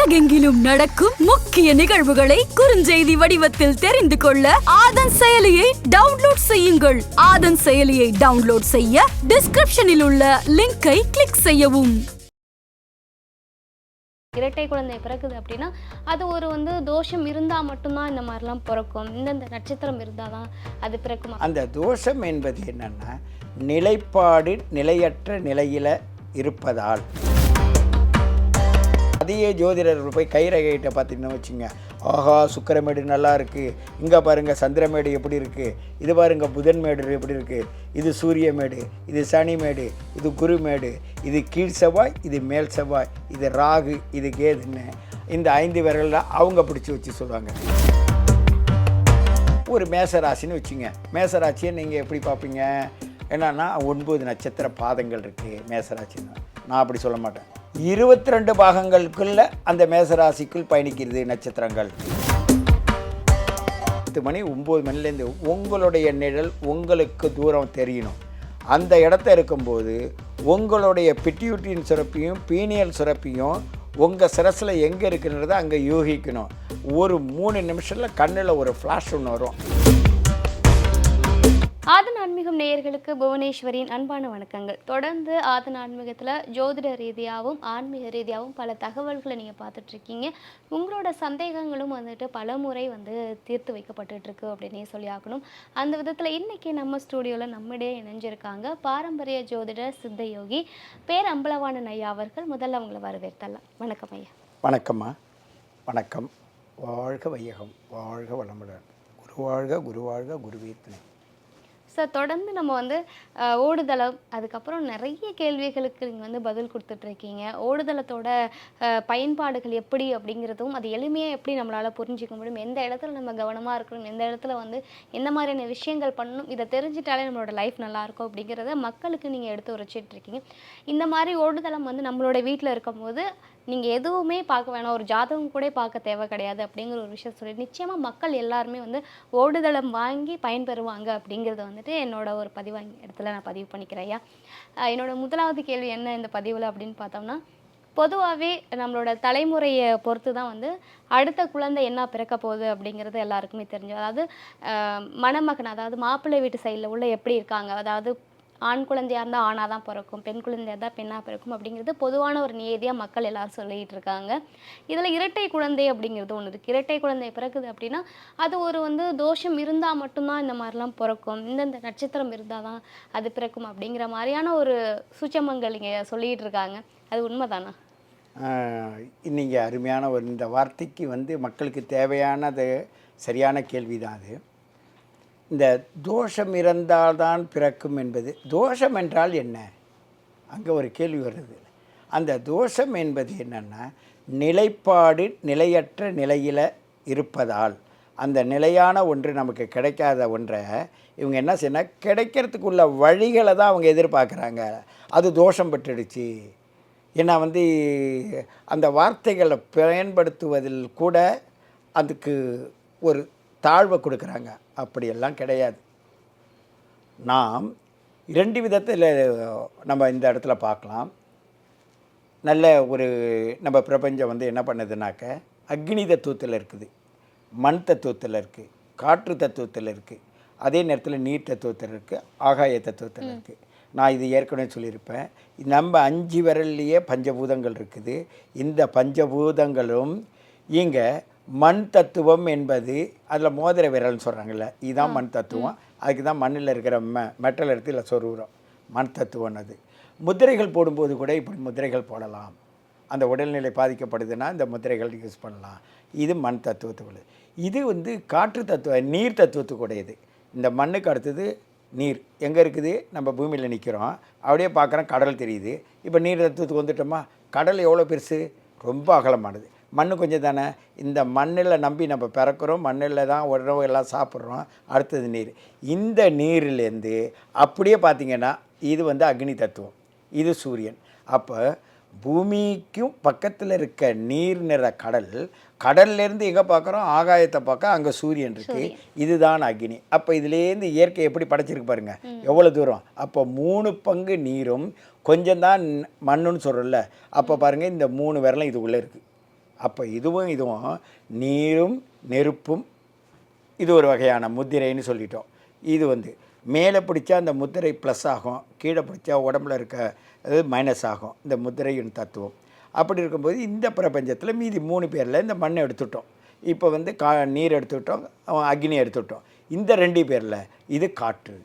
உலகெங்கிலும் நடக்கும் முக்கிய நிகழ்வுகளை குறுஞ்செய்தி வடிவத்தில் தெரிந்து கொள்ள ஆதன் செயலியை டவுன்லோட் செய்யுங்கள். ஆதன் செயலியை டவுன்லோட் செய்ய டிஸ்கிரிப்ஷனில் உள்ள லிங்கை கிளிக் செய்யவும். இரட்டை குழந்தை பிறக்குது அப்படின்னா அது ஒரு வந்து தோஷம் இருந்தால் மட்டும்தான் இந்த மாதிரிலாம் பிறக்கும். இந்தந்த நட்சத்திரம் இருந்தால் தான் அது பிறக்குமா? அந்த தோஷம் என்பது என்னன்னா நிலைப்பாடு நிலையற்ற நிலையில் இருப்பதால். அதையே ஜோதிடர்கள் போய் கைரகைகிட்ட பார்த்தீங்கன்னா வச்சுங்க. ஆஹா சுக்கிரமேடு நல்லா இருக்குது இங்கே பாருங்கள் சந்திரமேடு எப்படி இருக்குது இது பாருங்கள் புதன்மேடு எப்படி இருக்குது இது சூரியமேடு இது சனிமேடு இது குருமேடு இது கீழ் செவ்வாய் இது மேல் செவ்வாய் இது ராகு இது கேதுன்னு இந்த ஐந்து விரலில் அவங்க பிடிச்சி வச்சு சொல்லுவாங்க. ஒரு மேசராசின்னு வச்சுங்க. மேசராசியை நீங்கள் எப்படி பார்ப்பீங்க? என்னன்னா ஒன்பது நட்சத்திர பாதங்கள் இருக்குது மேசராசின்னு. நான் அப்படி சொல்ல மாட்டேன். இருபத்தி ரெண்டு பாகங்களுக்குள்ள அந்த மேசராசிக்குள் பயணிக்கிறது நட்சத்திரங்கள். பத்து மணி ஒம்பது மணிலேருந்து உங்களுடைய நிழல் உங்களுக்கு தூரம் தெரியணும். அந்த இடத்த இருக்கும்போது உங்களுடைய பிட்யூட்டின் சுரப்பியும் பீனியல் சுரப்பியும் உங்கள் சிரசில் எங்கே இருக்குன்றதை அங்கே யூகிக்கணும். ஒரு மூணு நிமிஷத்தில் கண்ணில் ஒரு ஃப்ளாஷ் ஒன்று வரும். ஆதன் ஆன்மீகம் நேயர்களுக்கு புவனேஸ்வரியின் அன்பான வணக்கங்கள். தொடர்ந்து ஆதன் ஆன்மீகத்தில் ஜோதிட ரீதியாகவும் ஆன்மீக ரீதியாகவும் பல தகவல்களை நீங்கள் பார்த்துட்ருக்கீங்க. உங்களோட சந்தேகங்களும் வந்துட்டு பல முறை வந்து தீர்த்து வைக்கப்பட்டுருக்கு அப்படின்னே சொல்லி ஆகணும் அந்த விதத்தில் இன்றைக்கி நம்ம ஸ்டூடியோவில் நம்மிடையே இணைஞ்சிருக்காங்க பாரம்பரிய ஜோதிடர் சித்த யோகி பேர் அம்பலவாணன் ஐயா அவர்கள். முதல்ல அவங்களை வரவேற்கலாம். வணக்கம் ஐயா. வணக்கம்மா. வணக்கம். வாழ்க வையகம். வாழ்க வளமுடன். குரு வாழ்க குரு வாழ்க குருவே துணை ஸோ தொடர்ந்து நம்ம வந்து ஓடுதளம் அதுக்கப்புறம் நிறைய கேள்விகளுக்கு நீங்கள் வந்து பதில் கொடுத்துட்ருக்கீங்க. ஓடுதளத்தோட பயன்பாடுகள் எப்படி அப்படிங்கிறதும் அது எளிமையாக எப்படி நம்மளால் புரிஞ்சிக்க முடியும் எந்த இடத்துல நம்ம கவனமாக இருக்கணும் எந்த இடத்துல வந்து எந்த மாதிரியான விஷயங்கள் பண்ணணும் இதை தெரிஞ்சிட்டாலே நம்மளோட லைஃப் நல்லாயிருக்கும் அப்படிங்கிறத மக்களுக்கு நீங்கள் எடுத்து உரைச்சிட்டு இருக்கீங்க இந்த மாதிரி ஓடுதளம் வந்து நம்மளோட வீட்டில் இருக்கும்போது நீங்கள் எதுவுமே பார்க்க வேணாம். ஒரு ஜாதகம் கூட பார்க்க தேவை கிடையாது அப்படிங்கிற ஒரு விஷயம் சொல்லி நிச்சயமாக மக்கள் எல்லாருமே வந்து ஓடுதளம் வாங்கி பயன்பெறுவாங்க அப்படிங்கிறத வந்துட்டு என்னோட ஒரு பதிவு இடத்துல நான் பதிவு பண்ணிக்கிறேன் ஐயா. என்னோட முதலாவது கேள்வி என்ன இந்த பதிவில் அப்படின்னு பார்த்தோம்னா பொதுவாகவே நம்மளோட தலைமுறையை பொறுத்து தான் வந்து அடுத்த குழந்தை என்ன பிறக்க போகுது அப்படிங்கிறது எல்லாருக்குமே தெரிஞ்சு அதாவது மணமகன் அதாவது மாப்பிள்ளை வீட்டு சைடில் உள்ள எப்படி இருக்காங்க? அதாவது ஆண் குழந்தையாக இருந்தால் ஆணாக தான் பிறக்கும் பெண் குழந்தையாக இருந்தால் பெண்ணாக பிறக்கும் அப்படிங்கிறது பொதுவான ஒரு நியதியாக மக்கள் எல்லாரும் சொல்லிட்டு இருக்காங்க. இதில் இரட்டை குழந்தை அப்படிங்கிறது ஒன்று இருக்குது இரட்டை குழந்தை பிறக்குது அப்படின்னா அது ஒரு வந்து தோஷம் இருந்தால் மட்டும்தான் இந்த மாதிரிலாம் பிறக்கும். இந்தந்த நட்சத்திரம் இருந்தால் தான் அது பிறக்கும் அப்படிங்கிற மாதிரியான ஒரு சுச்சமங்கள் இங்கே சொல்லிகிட்டு இருக்காங்க. அது உண்மைதானா? நீங்கள் அருமையான ஒரு இந்த வார்த்தைக்கு வந்து மக்களுக்கு தேவையானது சரியான கேள்வி தான் அது. இந்த தோஷம் இருந்தால்தான் பிறக்கும் என்பது. தோஷம் என்றால் என்ன? அங்கே ஒரு கேள்வி வருது. அந்த தோஷம் என்பது என்னென்னா நிலைப்பாடு நிலையற்ற நிலையில் இருப்பதால். அந்த நிலையான ஒன்று நமக்கு கிடைக்காத ஒன்றை இவங்க என்ன செய்யணும் கிடைக்கிறதுக்குள்ள வழிகளை தான் அவங்க எதிர்பார்க்குறாங்க. அது தோஷம் பெற்றுடுச்சு. ஏன்னா வந்து அந்த வார்த்தைகளை பயன்படுத்துவதில் கூட அதுக்கு ஒரு தாழ்வை கொடுக்குறாங்க. அப்படியெல்லாம் கிடையாது. நாம் இரண்டு விதத்தில் நம்ம இந்த இடத்துல பார்க்கலாம். நல்ல ஒரு நம்ம பிரபஞ்சம் வந்து என்ன பண்ணுதுனாக்க அக்னி தத்துவத்தில் இருக்குது மண் தத்துவத்தில் இருக்குது காற்று தத்துவத்தில் இருக்குது அதே நேரத்தில் நீர் தத்துவத்தில் இருக்குது ஆகாய தத்துவத்தில் இருக்குது நான் இது ஏற்கனவே சொல்லியிருப்பேன். நம்ம அஞ்சு விரல்லையே பஞ்சபூதங்கள் இருக்குது. இந்த பஞ்சபூதங்களும் இங்கே மண் தத்துவம் என்பது அதில் மோதிர விரல்னு சொல்கிறாங்கல்ல இதுதான் மண் தத்துவம். அதுக்கு தான் மண்ணில் இருக்கிற மெ மெட்டல் எடுத்து இல்லை சொருகிறோம். மண் தத்துவம் அது. முத்திரைகள் போடும்போது கூட இப்படி முத்திரைகள் போடலாம். அந்த உடல்நிலை பாதிக்கப்படுதுன்னா இந்த முத்திரைகள் யூஸ் பண்ணலாம். இது மண் தத்துவத்துக்குள்ளது இது வந்து காற்று தத்துவ நீர் தத்துவத்துக்குடையது. இந்த மண்ணுக்கு அடுத்தது நீர். எங்கே இருக்குது? நம்ம பூமியில் நிற்கிறோம் அப்படியே பார்க்குறோம் கடல் தெரியுது. இப்போ நீர் தத்துவத்துக்கு வந்துட்டோமா? கடல் எவ்வளோ பெருசு? ரொம்ப அகலமானது. மண் கொஞ்சம் தானே? இந்த மண்ணில் நம்பி நம்ம பிறக்கிறோம் மண்ணில் தான் உணவு எல்லாம் சாப்பிட்றோம் அடுத்தது நீர். இந்த நீர்லேருந்து அப்படியே பார்த்தீங்கன்னா இது வந்து அக்னி தத்துவம். இது சூரியன். அப்போ பூமிக்கும் பக்கத்தில் இருக்க நீர் நிற கடல் கடல்லேருந்து எங்கே பார்க்குறோம்? ஆகாயத்தை பார்க்க அங்கே சூரியன் இருக்கு. இதுதான் அக்னி. அப்போ இதுலேருந்து இயற்கை எப்படி படைச்சிருக்கு பாருங்க. எவ்வளோ தூரம்? அப்போ மூணு பங்கு நீரும் கொஞ்சம் தான் மண்ணுன்னு சொல்கிறோம்ல அப்போ பாருங்கள் இந்த மூணு விரலும் இதுக்குள்ளே இருக்குது அப்போ இதுவும் இதுவும் நீரும் நெருப்பும் இது ஒரு வகையான முத்திரைன்னு சொல்லிட்டோம். இது வந்து மேலே பிடிச்சா அந்த முத்திரை ப்ளஸ் ஆகும் கீழே பிடிச்சா உடம்புல இருக்க அது மைனஸ் ஆகும் இந்த முத்திரையின் தத்துவம். அப்படி இருக்கும்போது இந்த பிரபஞ்சத்தில் மீதி மூணு பேரில் இந்த மண்ணை எடுத்துட்டோம். இப்போ வந்து கா நீர் எடுத்துக்கிட்டோம் அக்னி எடுத்துக்கிட்டோம் இந்த ரெண்டு பேரில் இது காற்று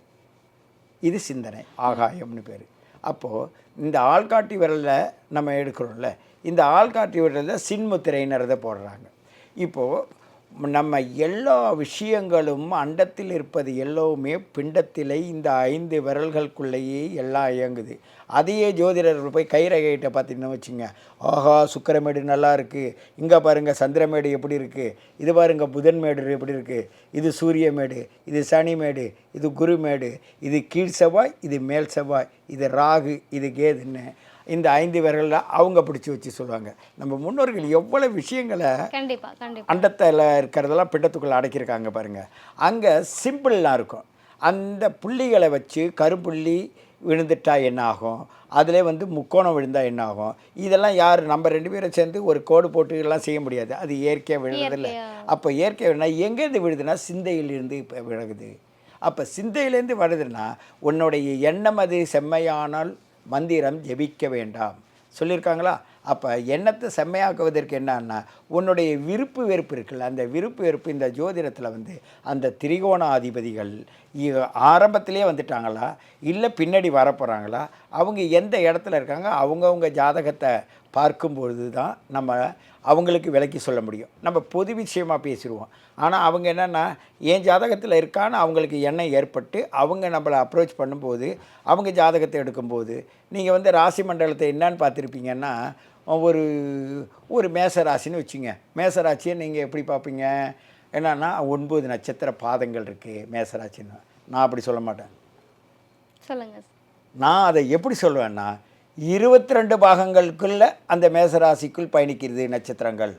இது சிந்தனை ஆகாயம்னு பேர். அப்போது இந்த ஆள்காட்டி விரலில் நம்ம எடுக்கிறோம்ல இந்த ஆள்காட்டி விரலில் சின்முத்திரைன்றதை போடுறாங்க. இப்போது நம்ம எல்லா விஷயங்களும் அண்டத்தில் இருப்பது எல்லாமே பிண்டத்திலே இந்த ஐந்து விரல்களுக்குள்ளேயே எல்லாம் இயங்குது. அதையே ஜோதிடர்கள் போய் கைரகைகிட்ட பார்த்தீங்கன்னா வச்சுங்க ஆஹா சுக்கிரமேடு நல்லா இருக்குது இங்கே பாருங்கள் சந்திரமேடு எப்படி இருக்குது இது பாருங்கள் புதன்மேடு எப்படி இருக்குது இது சூரியமேடு இது சனிமேடு இது குருமேடு இது கீழ் செவ்வாய் இது மேல் செவ்வாய் இது ராகு இது கேதுன்னு இந்த ஐந்து விரலில் அவங்க பிடிச்சி வச்சு சொல்லுவாங்க. நம்ம முன்னோர்கள் எவ்வளோ விஷயங்களை அண்டத்தில் இருக்கிறதெல்லாம் பிண்டத்துக்குள்ளே அடக்கியிருக்காங்க பாருங்கள் அங்கே சிம்பிள்லாம் இருக்கும். அந்த புள்ளிகளை வச்சு கருப்புள்ளி விழுந்துட்டா என்ன ஆகும்? அதிலே வந்து முக்கோணம் விழுந்தால் என்ன ஆகும்? இதெல்லாம் யார்? நம்ம ரெண்டு பேரும் சேர்ந்து ஒரு கோடு போட்டு எல்லாம் செய்ய முடியாது. அது இயற்கையாக விழுறதில்ல அப்போ இயற்கை விழுனா எங்கேருந்து விழுதுன்னா சிந்தையிலிருந்து இப்போ விலகுது அப்போ சிந்தையிலேருந்து வருதுன்னா உன்னுடைய எண்ணம் அது செம்மையானால் மந்திரம் ஜெபிக்க வேண்டாம். சொல்லியிருக்காங்களா? அப்போ எண்ணத்தை செம்மையாக்குவதற்கு என்னன்னா உன்னுடைய விருப்பு வெறுப்பு இருக்குல்ல அந்த விருப்பு வெறுப்பு இந்த ஜோதிடத்தில் வந்து அந்த திரிகோணாதிபதிகள் இ- ஆரம்பத்திலே வந்துட்டாங்களா? இல்லை பின்னாடி வரப்போகிறாங்களா அவங்க எந்த இடத்துல இருக்காங்க? அவங்கவுங்க ஜாதகத்தை பார்க்கும்பொழுது தான் நம்ம அவங்களுக்கு விளக்கி சொல்ல முடியும். நம்ம பொது விஷயமாக பேசிடுவோம். ஆனால் அவங்க என்னென்னா என் ஜாதகத்தில் இருக்கான்னு அவங்களுக்கு எண்ணம் ஏற்பட்டு அவங்க நம்மளை அப்ரோச் பண்ணும்போது அவங்க ஜாதகத்தை எடுக்கும்போது நீங்கள் வந்து ராசி மண்டலத்தை என்னன்னு பார்த்துருப்பீங்கன்னா ஒரு ஒரு மேச ராசின்னு வச்சுங்க. மேச ராசியை நீங்கள் எப்படி பார்ப்பீங்க? என்னன்னா ஒன்பது நட்சத்திர பாதங்கள் இருக்குது மேசராசின்னு நான் அப்படி சொல்ல மாட்டேன். சொல்லுங்க. நான் அதை எப்படி சொல்லுவேன்னா இருபத்தி ரெண்டு பாகங்களுக்குள்ள அந்த மேசராசிக்குள் பயணிக்கிறது நட்சத்திரங்கள்.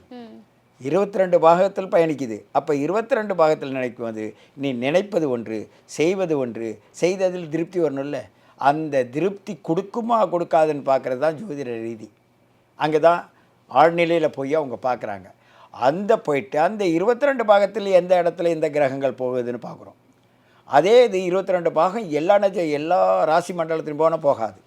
இருபத்தி ரெண்டு பாகத்தில் பயணிக்குது. அப்போ இருபத்தி ரெண்டு பாகத்தில் நினைக்கும்போது நீ நினைப்பது ஒன்று செய்வது ஒன்று செய்ததில் திருப்தி வரணும்ல? அந்த திருப்தி கொடுக்குமா கொடுக்காதுன்னு பார்க்குறது தான் ஜோதிட ரீதி. அங்கே தான் ஆழ்நிலையில் போய் அவங்க பார்க்குறாங்க. அந்த போயிட்டு அந்த இருபத்தி ரெண்டு பாகத்தில் எந்த இடத்துல இந்த கிரகங்கள் போகுதுன்னு பார்க்குறோம். அதே இது இருபத்தி ரெண்டு பாகம் எல்லா நட்ச எல்லா ராசி மண்டலத்திலும் போனால் போகாது.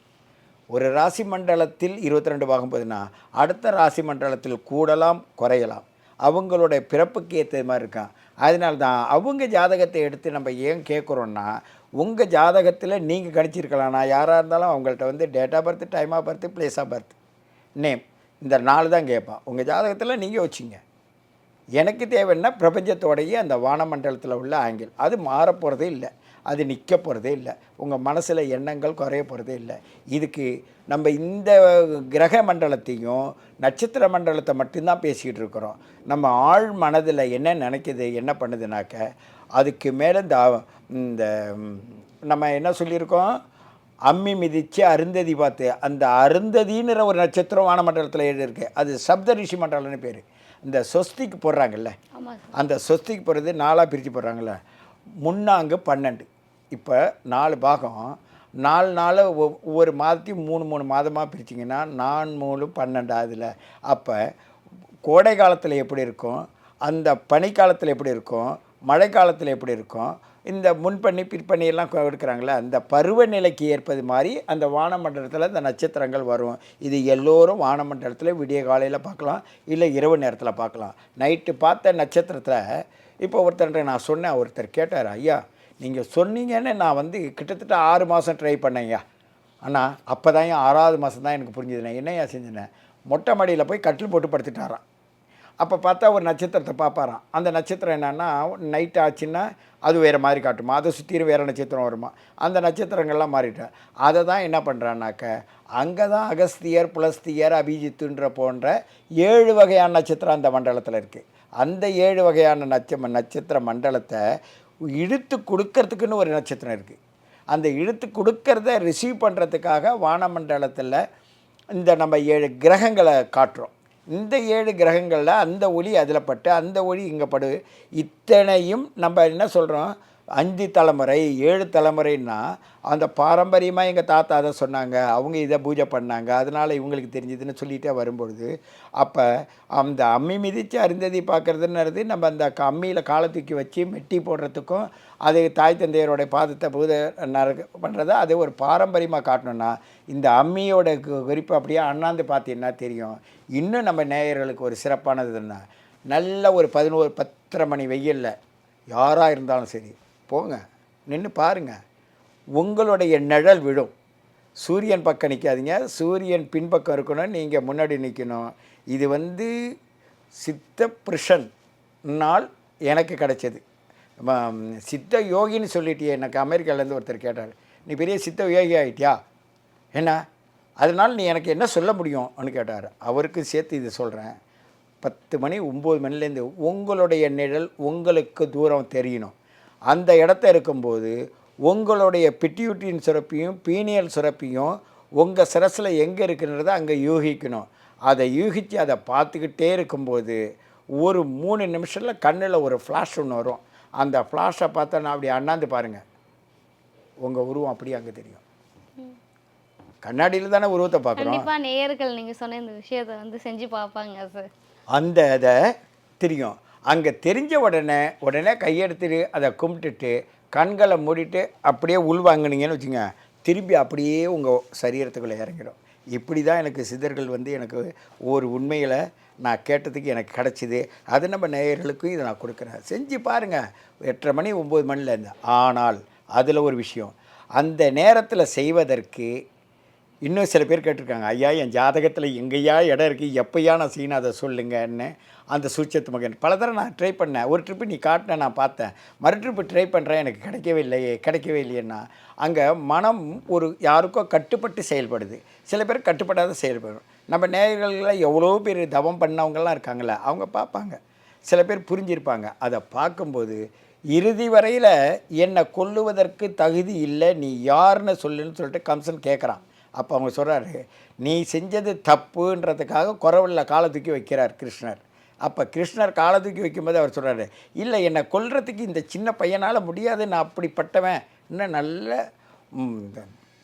ஒரு ராசி மண்டலத்தில் இருபத்தி ரெண்டு பாகம் போகுதுன்னா அடுத்த ராசி மண்டலத்தில் கூடலாம் குறையலாம். அவங்களுடைய பிறப்புக்கு ஏற்ற மாதிரி இருக்கான் அதனால தான் அவங்க ஜாதகத்தை எடுத்து நம்ம ஏன் கேட்குறோன்னா உங்கள் ஜாதகத்தில் நீங்கள் கணிச்சிருக்கலாம் நான் யாராக இருந்தாலும் அவங்கள்ட்ட வந்து date of birth time of birth place of birth name இந்த நாலு தான் கேட்பான் உங்கள் ஜாதகத்தில் நீங்கள் வச்சுங்க. எனக்கு தேவைன்னா பிரபஞ்சத்தோடைய அந்த வானமண்டலத்தில் உள்ள ஆங்கிள். அது மாறப்போகிறதே இல்லை. அது நிற்க போகிறதே இல்லை. உங்கள் மனசில் எண்ணங்கள் குறைய போகிறதே இல்லை. இதுக்கு நம்ம இந்த கிரக மண்டலத்தையும் நட்சத்திர மண்டலத்தை மட்டும்தான் பேசிக்கிட்டு இருக்கிறோம். நம்ம ஆழ் மனதில் என்ன நினைக்குது என்ன பண்ணுதுனாக்க அதுக்கு மேலே இந்த இந்த நம்ம என்ன சொல்லியிருக்கோம்? அம்மி மிதித்து அருந்ததி பார்த்து அந்த அருந்ததின்ற ஒரு நட்சத்திரம் வானமண்டலத்தில் இருக்கு. அது சப்த ரிஷி மண்டலம்னு பேர். இந்த சொஸ்திக்கு போடுறாங்கல்ல. அந்த சொஸ்திக்கு போடுறது நாலாக பிரித்து போடுறாங்கல்ல. முன்னாங்கு பன்னெண்டு. இப்போ நாலு பாகம். நாலு நாள் ஒவ்வொரு மாதத்தையும் மூணு மூணு மாதமாக பிரிச்சிங்கன்னா நான் மூணு பன்னெண்டு அதில் அப்போ கோடை காலத்தில் எப்படி இருக்கும்? அந்த பனிக்காலத்தில் எப்படி இருக்கும்? மழை காலத்தில் எப்படி இருக்கும்? இந்த முன்பண்ணி பிற்பண்ணி எல்லாம் எடுக்கிறாங்களே அந்த பருவநிலைக்கு ஏற்பது மாதிரி அந்த வானமண்டலத்தில் இந்த நட்சத்திரங்கள் வரும். இது எல்லோரும் வானமண்டலத்தில் விடிய காலையில் பார்க்கலாம் இல்லை இரவு நேரத்தில் பார்க்கலாம். நைட்டு பார்த்த நட்சத்திரத்தில் இப்போ ஒருத்தர்கிட்ட நான் சொன்னேன் ஒருத்தர் கேட்டார் ஐயா நீங்கள் சொன்னீங்கன்னு நான் வந்து கிட்டத்தட்ட ஆறு மாதம் ட்ரை பண்ணேன்யா ஆனால் அப்போ தான் ஆறாவது மாதம் தான் எனக்கு புரிஞ்சுதுண்ணே என்னையா செஞ்சேன் மொட்டை மாடியில் போய் கட்டில் போட்டு படுத்துட்டாரான் அப்போ பார்த்தா ஒரு நட்சத்திரத்தை பார்ப்பாராம். அந்த நட்சத்திரம் என்னென்னா நைட் ஆச்சுன்னா அது வேறு மாதிரி காட்டுமா? அதை சுற்றியும் வேறு நட்சத்திரம் வருமா? அந்த நட்சத்திரங்கள்லாம் மாறிட்டேன் அதை தான் என்ன பண்ணுறான்னாக்க அங்கே தான் அகஸ்தியர் புலஸ்தியர் அபிஜித்துன்ற போன்ற ஏழு வகையான நட்சத்திரம் அந்த மண்டலத்தில் இருக்குது அந்த ஏழு வகையான நட்சம நட்சத்திர மண்டலத்தை இழுத்து கொடுக்கறதுக்குன்னு ஒரு நட்சத்திரம் இருக்குது அந்த இழுத்து கொடுக்கறத ரிசீவ் பண்ணுறதுக்காக வானமண்டலத்தில் இந்த நம்ம ஏழு கிரகங்களை காட்டுறோம். இந்த ஏழு கிரகங்களில் அந்த ஒளி அதில் பட்டு அந்த ஒளி இங்கே படு இத்தனையும் நம்ம என்ன சொல்கிறோம் அஞ்சு தலைமுறை ஏழு தலைமுறைன்னா அந்த பாரம்பரியமாக எங்கள் தாத்தா அதை சொன்னாங்க அவங்க இதை பூஜை பண்ணாங்க அதனால் இவங்களுக்கு தெரிஞ்சதுன்னு சொல்லிகிட்டே வரும்பொழுது அப்போ அந்த அம்மி மிதித்து அருந்ததி பார்க்குறதுன்றது நம்ம அந்த அம்மியில் காலை தூக்கி வச்சு மெட்டி போடுறதுக்கும் அது தாய் தந்தையரோட பாதத்தை பூஜை பண்ணுறத அது ஒரு பாரம்பரியமாக காட்டணும்னா இந்த அம்மியோட குறிப்பு அப்படியே அண்ணாந்து பார்த்தீங்கன்னா தெரியும். இன்னும் நம்ம நேயர்களுக்கு ஒரு சிறப்பானதுன்னா நல்ல ஒரு பதினோரு பத்தரை மணி வெயிலில் யாராக இருந்தாலும் சரி போங்க நின்று பாருங்க. உங்களுடைய நிழல் விழும். சூரியன் பக்கம் நிற்காதீங்க சூரியன் பின்பக்கம் இருக்கணும் நீங்கள் முன்னாடி நிற்கணும் இது வந்து சித்த புருஷன் நாள் எனக்கு கிடைச்சது. சித்த யோகின்னு சொல்லிட்டியே எனக்கு அமெரிக்காலேருந்து ஒருத்தர் கேட்டார். நீ பெரிய சித்த யோகி ஆகிட்டியா என்ன? அதனால் நீ எனக்கு என்ன சொல்ல முடியும்னு கேட்டார். அவருக்கு சேர்த்து இது சொல்கிறேன் பத்து மணி ஒம்பது மணிலேருந்து உங்களுடைய நிழல் உங்களுக்கு தூரம் தெரியணும். அந்த இடத்த இருக்கும்போது உங்களுடைய பிட்யூட்டின் சுரப்பியும் பீனியல் சுரப்பியும் உங்கள் சிரசில் எங்கே இருக்குன்றதை அங்கே யூகிக்கணும். அதை யூகித்து அதை பார்த்துக்கிட்டே இருக்கும்போது ஒரு மூணு நிமிஷத்தில் கண்ணில் ஒரு ஃப்ளாஷ் ஒன்று வரும். அந்த ஃப்ளாஷை பார்த்தா நான் அப்படி அண்ணாந்து பாருங்கள் உங்கள் உருவம் அப்படியே அங்கே தெரியும். கண்ணாடியில் தானே உருவத்தை பார்க்குறோம். கண்டிப்பா நேயர்கள் நீங்க சொன்ன இந்த விஷயத்தை வந்து செஞ்சு பார்ப்பாங்க சார் அந்த இதை தெரியும். அங்கே தெரிஞ்ச உடனே உடனே கையெடுத்துட்டு அதை கும்பிட்டுட்டு கண்களை மூடிட்டு அப்படியே உள்வாங்கினீங்கன்னு வச்சுங்க திரும்பி அப்படியே உங்கள் சரீரத்துக்குள்ளே இறங்கிடும். இப்படி தான் எனக்கு சிதர்கள் வந்து எனக்கு ஒரு உண்மையில் நான் கேட்டதுக்கு எனக்கு கிடச்சிது. அது நம்ம நேயர்களுக்கும் இதை நான் கொடுக்குறேன். செஞ்சு பாருங்கள் எட்டரை மணி ஒம்பது மணிலேருந்து ஆனால் அதில் ஒரு விஷயம். அந்த நேரத்தில் செய்வதற்கு இன்னும் சில பேர் கேட்டிருக்காங்க ஐயா என் ஜாதகத்தில் எங்கேயா இடம் இருக்குது எப்போயா நான் செய்யணும் அதை சொல்லுங்கன்னு. அந்த சூட்சத்து மகன். பல தடவை நான் ட்ரை பண்ணேன். ஒரு ட்ரிப்பு நீ காட்டின நான் பார்த்தேன். மறு ட்ரிப்பு ட்ரை பண்ணுறேன் எனக்கு கிடைக்கவே இல்லையே கிடைக்கவே இல்லையேன்னா அங்கே மனம் ஒரு யாருக்கோ கட்டுப்பட்டு செயல்படுது. சில பேர் கட்டுப்படாத செயல்படும். நம்ம நேயர்களில் எவ்வளோ பேர் தவம் பண்ணவங்கலாம் இருக்காங்களே அவங்க பார்ப்பாங்க. சில பேர் புரிஞ்சிருப்பாங்க. அதை பார்க்கும்போது இறுதி வரையில் என்னை கொல்லுவதற்கு தகுதி இல்லை நீ யாருன்னு சொல்லுன்னு சொல்லிட்டு கம்சன் கேட்குறான் அப்போ அவங்க சொல்கிறாரு நீ செஞ்சது தப்புன்றதுக்காக குறவில் காலை தூக்கி வைக்கிறார் கிருஷ்ணர். அப்போ கிருஷ்ணர் காலை தூக்கி வைக்கும்போது அவர் சொல்கிறாரு இல்லை என்னை கொல்றதுக்கு இந்த சின்ன பையனால் முடியாது நான் அப்படிப்பட்டவன். இன்னும் நல்ல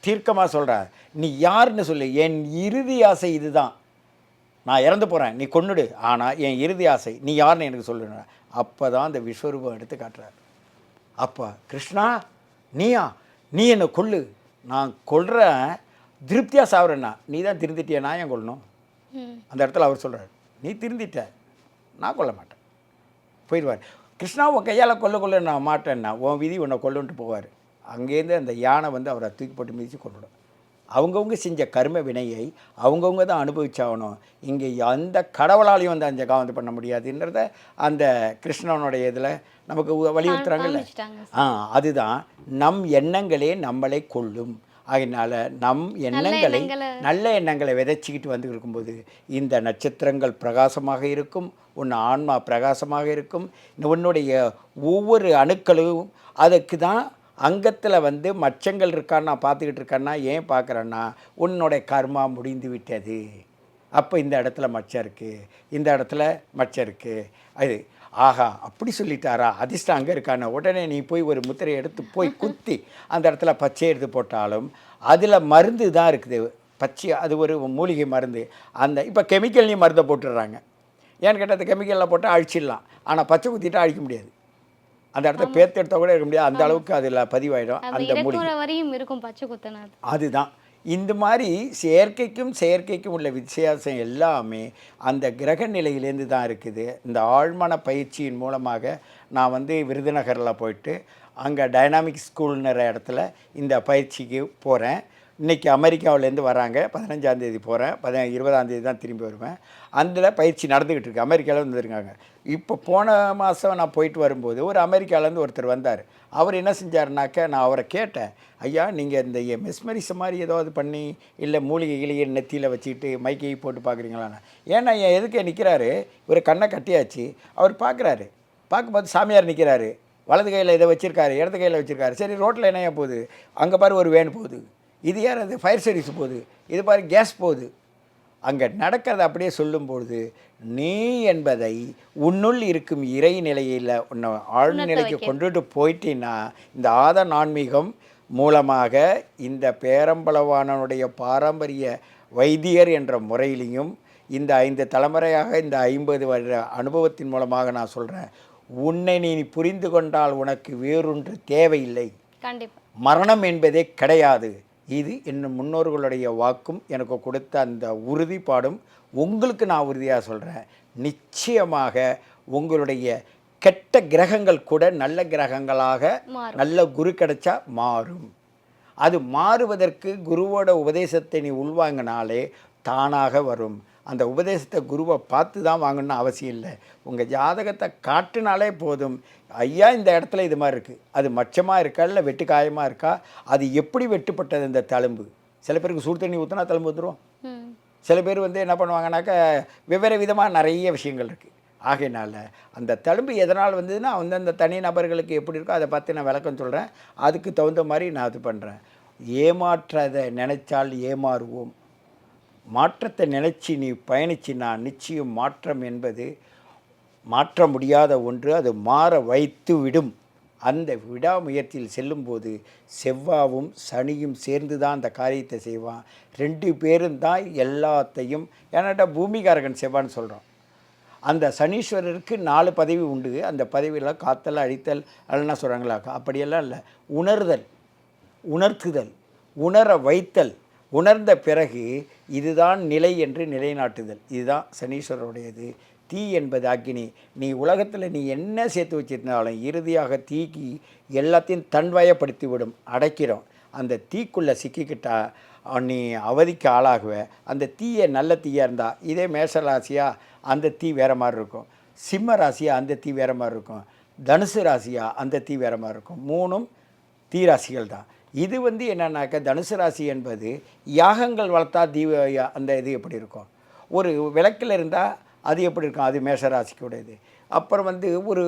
தீர்க்கமாக சொல்கிறார் நீ யாருன்னு சொல்லு என் இறுதி ஆசை இதுதான். நான் இறந்து போகிறேன் நீ கொன்னுடு. ஆனால் என் இறுதி ஆசை நீ யாருன்னு எனக்கு சொல்லுங்க அப்போ தான் அந்த விஸ்வரூபம் எடுத்து காட்டுறார். அப்போ கிருஷ்ணா நீயா? நீ என்னை கொல்லு. நான் கொள்கிறேன் திருப்தியாக சாப்பிட்றேன்னா நீ தான் திருந்திட்டியா நான் ஏன் கொல்லணும்? ம். அந்த இடத்துல அவர் சொல்கிறார் நீ திருந்திட்ட நான் கொல்ல மாட்டேன். போயிடுவார். கிருஷ்ணா உன் கையால் கொல்ல கொல்ல நான் மாட்டேன்னா உன் விதி உன்னை கொல்லுன்ட்டு போவார். அங்கேருந்து அந்த யானை வந்து அவரை தூக்கி போட்டு மிதித்து கொண்டுடும் அவங்கவுங்க செஞ்ச கர்ம வினையை அவங்கவுங்க தான் அனுபவிச்சாகணும். இங்கே எந்த கடவுளாலையும் வந்து அந்த காவந்து பண்ண முடியாதுன்றத அந்த கிருஷ்ணனுடைய இதில் நமக்கு காமிச்சிட்டாங்க ஆ அதுதான் நம் எண்ணங்களே நம்மளை கொல்லும். அதனால நம் எண்ணங்களை நல்ல எண்ணங்களை விதைச்சிக்கிட்டு வந்து இருக்கும்போது இந்த நட்சத்திரங்கள் பிரகாசமாக இருக்கும் உன் ஆன்மா பிரகாசமாக இருக்கும். உன்னுடைய ஒவ்வொரு அணுக்களும் அதுக்கு தான் அங்கத்தில் வந்து மச்சங்கள் இருக்கான்னு நான் பார்த்துக்கிட்டு இருக்கேன்னா ஏன் பார்க்குறேன்னா உன்னுடைய கர்மா முடிந்து விட்டது. அப்போ இந்த இடத்துல மச்சம் இருக்குது இந்த இடத்துல மச்சம் இருக்குது அது ஆஹா அப்படி சொல்லிட்டாரா? அதிர்ஷ்டம் அங்கே இருக்கான. உடனே நீ போய் ஒரு முத்திரையை எடுத்து போய் குத்தி அந்த இடத்துல பச்சை எடுத்து போட்டாலும் அதில் மருந்து தான் இருக்குது. பச்சை அது ஒரு மூலிகை மருந்து. அந்த இப்போ கெமிக்கல்லையும் மருந்தை போட்டுடுறாங்க. ஏன்னு கேட்டால் அந்த கெமிக்கலில் போட்டால் அழிச்சிடலாம். ஆனால் பச்சை குத்திட்டா அழிக்க முடியாது. அந்த இடத்த பேர்த்து எடுத்தால் கூட இருக்க முடியாது. அந்த அளவுக்கு அதில் பதிவாயிடும். அந்த மூலிகை. வரையும் இருக்கும் பச்சை குத்தனது. அதுதான். இந்த மாதிரி செயற்கைக்கும் செயற்கைக்கும் உள்ள வித்தியாசம் எல்லாமே அந்த கிரக நிலையிலேருந்து தான் இருக்குது. இந்த ஆழ்மன பயிற்சியின் மூலமாக நான் வந்து விருதுநகரில் போயிட்டு அங்கே டைனாமிக் ஸ்கூல்னுற இடத்துல இந்த பயிற்சிக்கு போகிறேன் இன்றைக்கி அமெரிக்காவிலேருந்து வராங்க. பதினஞ்சாந்தேதி போகிறேன் பத இருபதாந்தேதி தான் திரும்பி வருவேன். அதில் பயிற்சி நடந்துக்கிட்டு இருக்கு. அமெரிக்காவில் வந்துருக்காங்க. இப்போ போன மாதம் நான் போயிட்டு வரும்போது ஒரு அமெரிக்காவிலேருந்து ஒருத்தர் வந்தார். அவர் என்ன செஞ்சாருனாக்க நான் அவரை கேட்டேன். ஐயா நீங்கள் இந்த மெஸ்மரிஸ் மாதிரி ஏதாவது பண்ணி இல்லை மூலிகை கிளிகை நெத்தியில் வச்சுக்கிட்டு மைக்கை போட்டு பார்க்குறீங்களான்னு ஏன்னா என் எதுக்கு நிற்கிறாரு ஒரு கண்ணை கட்டியாச்சு. அவர் பார்க்குறாரு பார்க்கும்போது சாமியார் நிற்கிறாரு வலது கையில் இதை வச்சுருக்காரு இடது கையில் வச்சுருக்காரு. சரி ரோட்டில் என்னையா போகுது? அங்கே பாரு ஒரு வேன் போகுது. இது யார் அது ஃபயர் சர்வீஸ் போகுது? இது பாரு கேஸ் போகுது. அங்கே நடக்கிறத அப்படியே சொல்லும்பொழுது நீ என்பதை உன்னுள் இருக்கும் இறை நிலையில் உன்னை ஆழ்நிலைக்கு கொண்டுட்டு போயிட்டீன்னா இந்த ஆத ஆன்மீகம் மூலமாக இந்த பேரம்பளவானனுடைய பாரம்பரிய வைத்தியர் என்ற முறையிலையும் இந்த ஐந்து தலைமுறையாக இந்த ஐம்பது வருட அனுபவத்தின் மூலமாக நான் சொல்கிறேன் உன்னை நீ புரிந்து கொண்டால் உனக்கு வேறொன்று தேவையில்லை. மரணம் என்பதே கிடையாது. இது என் முன்னோர்களுடைய வாக்கும் எனக்கு கொடுத்த அந்த உறுதிப்பாடும் உங்களுக்கு நான் உறுதியாக சொல்கிறேன் நிச்சயமாக உங்களுடைய கெட்ட கிரகங்கள் கூட நல்ல கிரகங்களாக. நல்ல குரு கிடைச்சா மாறும். அது மாறுவதற்கு குருவோட உபதேசத்தை நீ உள்வாங்கினாலே தானாக வரும். அந்த உபதேசத்தை குருவை பார்த்து தான் வாங்கணும்னு அவசியம் இல்லை. உங்கள் ஜாதகத்தை காட்டினாலே போதும். ஐயா இந்த இடத்துல இது மாதிரி இருக்குது அது மச்சமாக இருக்கா இல்லை வெட்டுக்காயமாக இருக்கா? அது எப்படி வெட்டுப்பட்டது இந்த தழும்பு? சில பேருக்கு சுடு தண்ணி ஊற்றினா தழும்பு வந்துடும் சில பேர் வந்து என்ன பண்ணுவாங்கனாக்கா வெவ்வேறு விதமாக நிறைய விஷயங்கள் இருக்குது ஆகையினால அந்த தழும்பு எதனால் வந்ததுன்னா அந்தந்த தனி நபர்களுக்கு எப்படி இருக்கோ அதை பார்த்து நான் விளக்கம் சொல்கிறேன் அதுக்கு தகுந்த மாதிரி நான் இது பண்ணுறேன் ஏமாற்றதை நினைச்சால் ஏமாறுவோம். மாற்றத்தை நினைச்சு நீ பயணிச்சின்னா நிச்சயம் மாற்றம் என்பது மாற்ற முடியாத ஒன்று. அது மாற வைத்து விடும். அந்த விடாமுயற்சியில் செல்லும்போது செவ்வாவும் சனியும் சேர்ந்து தான் அந்த காரியத்தை செய்வான். ரெண்டு பேரும் தான் எல்லாத்தையும் ஏன்னாட்டா பூமிகாரகன் செவ்வான்னு சொல்கிறோம் அந்த சனீஸ்வரருக்கு நாலு பதவி உண்டு. அந்த பதவியெல்லாம் காத்தல் அழித்தல் அதெல்லாம் சொல்கிறாங்களா அப்படியெல்லாம் இல்லை. உணர்தல் உணர்த்துதல் உணர வைத்தல் உணர்ந்த பிறகு இதுதான் நிலை என்று நிலைநாட்டுதல். இதுதான் சனீஸ்வரருடையது. தீ என்பது அக்னி. நீ உலகத்தில் நீ என்ன சேர்த்து வச்சிருந்தாலும் இறுதியாக தீக்கு எல்லாத்தையும் தன்வயப்படுத்தி விடும் அடைக்கிறோம். அந்த தீக்குள்ளே சிக்கிக்கிட்டா நீ அவதிக்கு ஆளாகுவ. அந்த தீயை நல்ல தீயாக இருந்தால் இதே மேஷ ராசியா அந்த தீ வேறு மாதிரி இருக்கும். சிம்ம ராசியா அந்த தீ வேறு மாதிரி இருக்கும். தனுசு ராசியா அந்த தீ வேறு மாதிரி இருக்கும். மூணும் தீராசிகள் தான் இது வந்து என்னன்னாக்க தனுசு ராசி என்பது யாகங்கள் வளர்த்தா தீப யா- அந்த இது எப்படி இருக்கும்? ஒரு விளக்கில் இருந்தால் அது எப்படி இருக்கும்? அது மேஷ ராசிக்குடையது. அப்புறம் வந்து ஒரு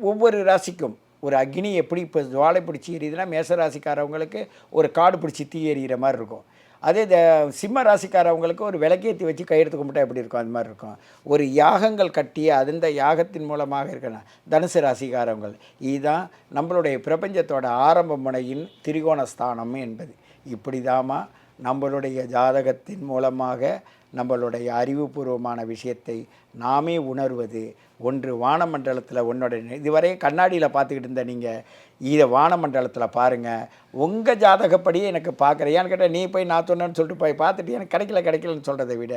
ஒவ்வொரு ராசிக்கும் ஒரு அக்னி எப்படி இப்போ ஜுவாலை பிடிச்சி எரியுதுன்னா மேஷ ராசிக்காரவங்களுக்கு ஒரு காடு பிடிச்சி தீ எறிகிற மாதிரி இருக்கும். அதே இந்த சிம்ம ராசிக்காரவங்களுக்கு ஒரு விளக்கேற்றி வச்சு கையெடுத்து கும்பிட்டா எப்படி இருக்கும்? அந்த மாதிரி இருக்கும். ஒரு யாகங்கள் கட்டிய அந்த யாகத்தின் மூலமாக இருக்கணும் தனுசு ராசிக்காரவங்கள். இதுதான் நம்மளுடைய பிரபஞ்சத்தோட ஆரம்ப முனையின் திரிகோண ஸ்தானம் என்பது. இப்படி நம்மளுடைய ஜாதகத்தின் மூலமாக நம்மளுடைய அறிவுபூர்வமான விஷயத்தை நாமே உணர்வது. ஒன்று வானமண்டலத்தில் உன்னோட இதுவரையும் கண்ணாடியில் பார்த்துக்கிட்டு இருந்த நீங்கள் இதை வானமண்டலத்தில் பாருங்கள் உங்கள் ஜாதகப்படியே எனக்கு பார்க்குறேன் ஏன்னு கேட்டால் நீ போய் நான் சொன்னேன்னு சொல்லிட்டு போய் பார்த்துட்டு எனக்கு கிடைக்கல கிடைக்கலன்னு சொல்கிறத விட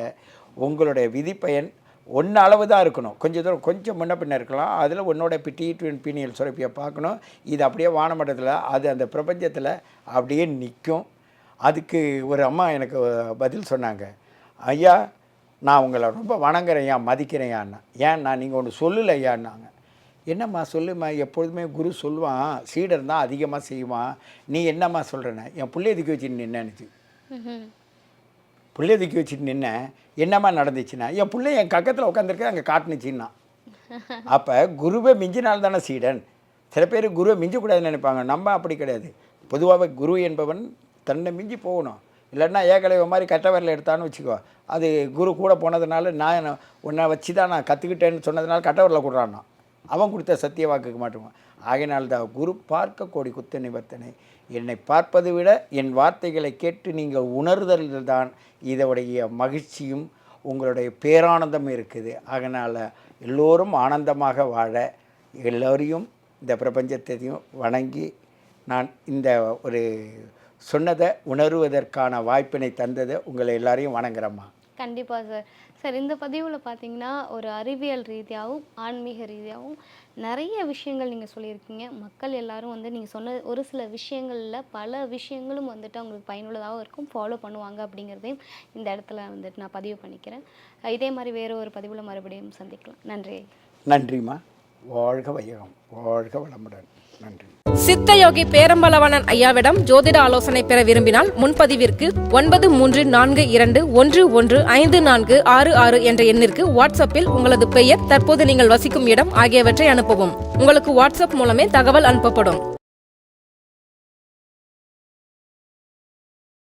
உங்களுடைய விதிப்பயன் ஒன்று அளவு தான் இருக்கணும். கொஞ்சம் தூரம் கொஞ்சம் முன்ன பின்ன இருக்கலாம். அதில் உன்னோட பிட்டி ட்வின் பீனியல் சுரப்பியை பார்க்கணும். இது அப்படியே வானமண்டலத்தில் அது அந்த பிரபஞ்சத்தில் அப்படியே நிற்கும் அதுக்கு ஒரு அம்மா எனக்கு பதில் சொன்னாங்க. ஐயா நான் உங்களை ரொம்ப வணங்குறேன் மதிக்கிறேன் மதிக்கிறேன் ஏன் நான் நீங்கள் ஒன்று சொல்லலை ஐயான்னாங்க என்னம்மா சொல்லும்மா எப்பொழுதுமே குரு சொல்லுவான் சீடர் தான் அதிகமாக செய்வான். நீ என்னம்மா சொல்கிறேன்னு என் பிள்ளைய திக்கி வச்சு நின்னுச்சு. பிள்ளைய தூக்கி வச்சுட்டு நின்னேன். என்னம்மா நடந்துச்சுன்னா என் பிள்ளை என் பக்கத்தில் உட்காந்துருக்க அங்கே காட்டுனுச்சின்னா. அப்போ குருவை மிஞ்சினால் தானே சீடன். சில பேர் குருவை மிஞ்சக்கூடாதுன்னு நினைப்பாங்க. நம்ம அப்படி கிடையாது. பொதுவாகவே குரு என்பவன் தன்னை மிஞ்சி போகணும். இல்லைன்னா ஏகலைவ மாதிரி கட்டவரில் எடுத்தான்னு வச்சுக்கோ. அது குரு கூட போனதுனால நான் உன்னை வச்சு தான் நான் கற்றுக்கிட்டேன்னு சொன்னதுனால கட்டவரில் கொடுறான்னா அவன் கொடுத்த சத்திய வாக்குக்கு மாட்டுவான் ஆகையினால் தான் குரு பார்க்க கோடி குத்த நிவர்த்தனை என்னை பார்ப்பதை விட என் வார்த்தைகளை கேட்டு நீங்கள் உணர்தலில் தான் இதோடைய மகிழ்ச்சியும் உங்களுடைய பேரானந்தம் இருக்குது. அதனால் எல்லோரும் ஆனந்தமாக வாழ எல்லோரையும் இந்த பிரபஞ்சத்தையும் வணங்கி நான் இந்த ஒரு சொன்னதை உணருவதற்கான வாய்ப்பினை தந்ததை உங்களை எல்லாரையும் வணங்குறேம்மா. கண்டிப்பாக சார். சார் இந்த பதிவில் பார்த்தீங்கன்னா ஒரு அறிவியல் ரீதியாகவும் ஆன்மீக ரீதியாகவும் நிறைய விஷயங்கள் நீங்கள் சொல்லியிருக்கீங்க. மக்கள் எல்லாரும் வந்து நீங்கள் சொன்ன ஒரு சில விஷயங்களில் பல விஷயங்களும் வந்துட்டு அவங்களுக்கு பயனுள்ளதாகவும் இருக்கும். ஃபாலோ பண்ணுவாங்க அப்படிங்கிறதையும் இந்த இடத்துல வந்துட்டு நான் பதிவு பண்ணிக்கிறேன். இதே மாதிரி வேறு ஒரு பதிவில் மறுபடியும் சந்திக்கலாம். நன்றி. நன்றிம்மா. வாழ்க வையகம். வாழ்க வளமுடன். நன்றி. சித்தயோகி பேரம்பலவனன் ஐயாவிடம் ஜோதிட ஆலோசனை பெற விரும்பினால் முன்பதிவிற்கு ஒன்பது மூன்று நான்கு இரண்டு ஒன்று ஒன்று ஐந்து நான்கு ஆறு ஆறு என்ற எண்ணிற்கு வாட்ஸ்அப்பில் உங்களது பெயர் தற்போது நீங்கள் வசிக்கும் இடம் ஆகியவற்றை அனுப்பவும். உங்களுக்கு வாட்ஸ்அப் மூலமே தகவல் அனுப்பப்படும்.